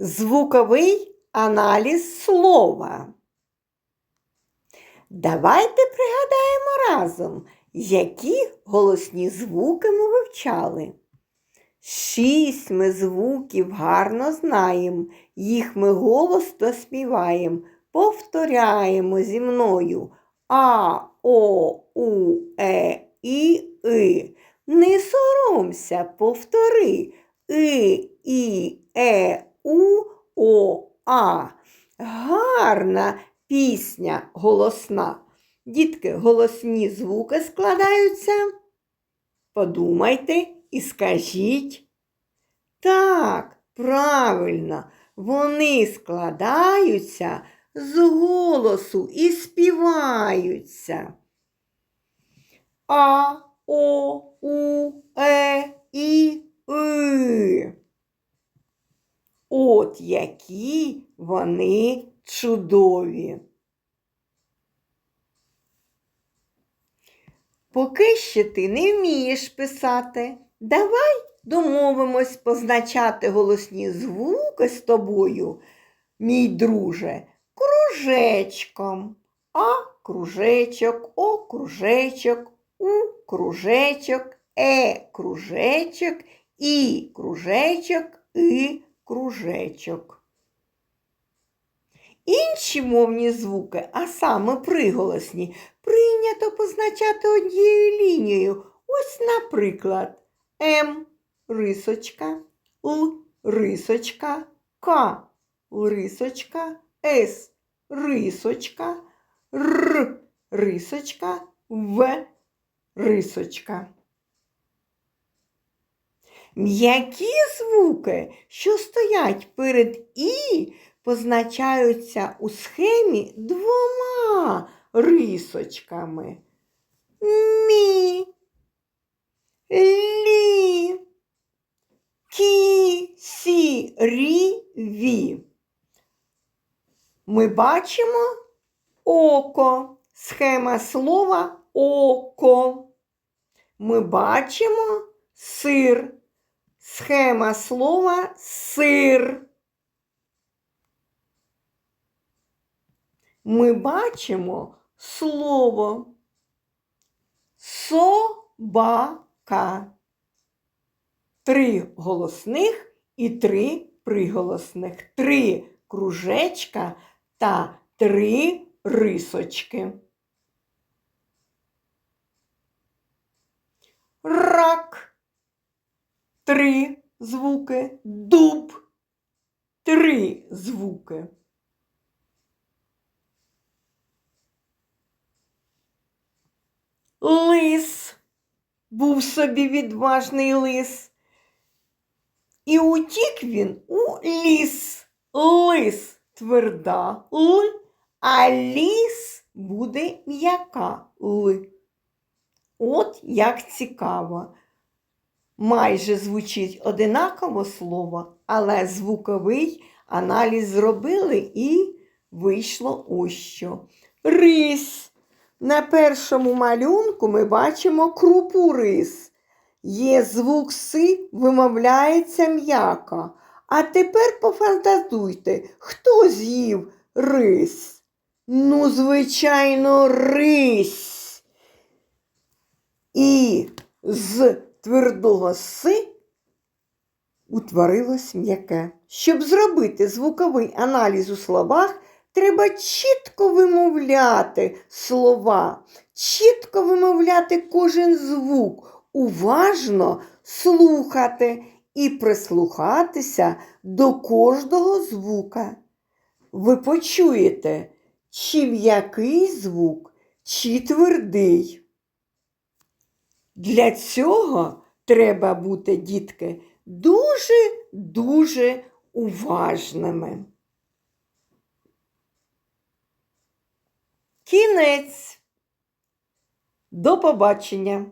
Звуковий аналіз слова. Давайте пригадаємо разом, які голосні звуки ми вивчали. Шість ми звуків гарно знаємо, їх ми голосно співаємо, повторяємо зі мною А, О, У, Е, І, И. Не соромся, повтори И, І, Е, У, О, А. Гарна пісня голосна. Дітки, голосні звуки складаються. Подумайте і скажіть. Так, правильно, вони складаються з голосу і співаються. А, О, У, Е, І, И. От які вони чудові. Поки ще ти не вмієш писати, давай домовимось позначати голосні звуки з тобою, мій друже, кружечком. А кружечок, О кружечок, У кружечок, Е кружечок, І кружечок, І кружечок. Інші мовні звуки, а саме приголосні, прийнято позначати однією лінією. Ось, наприклад, М рисочка, Л рисочка, К рисочка, С рисочка, Р рисочка, В рисочка. М'які звуки, що стоять перед І, позначаються у схемі двома рисочками. Мі, лі, кі, сі, рі, ві. Ми бачимо око, схема слова око. Ми бачимо сир, схема слова сир. Ми бачимо слово собака. Три голосних і три приголосних, три кружечка та три рисочки. Рак. Три звуки. Дуб. Три звуки. Лис. Був собі відважний лис. І утік він у ліс. Лис тверда Л, а ліс буде м'яка Л. От як цікаво. Майже звучить одинаково слово, але звуковий аналіз зробили і вийшло ось що. Рись. На першому малюнку ми бачимо крупу рис. Є звук си, вимовляється м'яко. А тепер пофантазуйте, хто з'їв рис? Ну, звичайно, рись. І з твердого си утворилось м'яке. Щоб зробити звуковий аналіз у словах, треба чітко вимовляти слова, чітко вимовляти кожен звук, уважно слухати і прислухатися до кожного звука. Ви почуєте, чи м'який звук, чи твердий. Для цього треба бути, дітки, дуже-дуже уважними. Кінець. До побачення!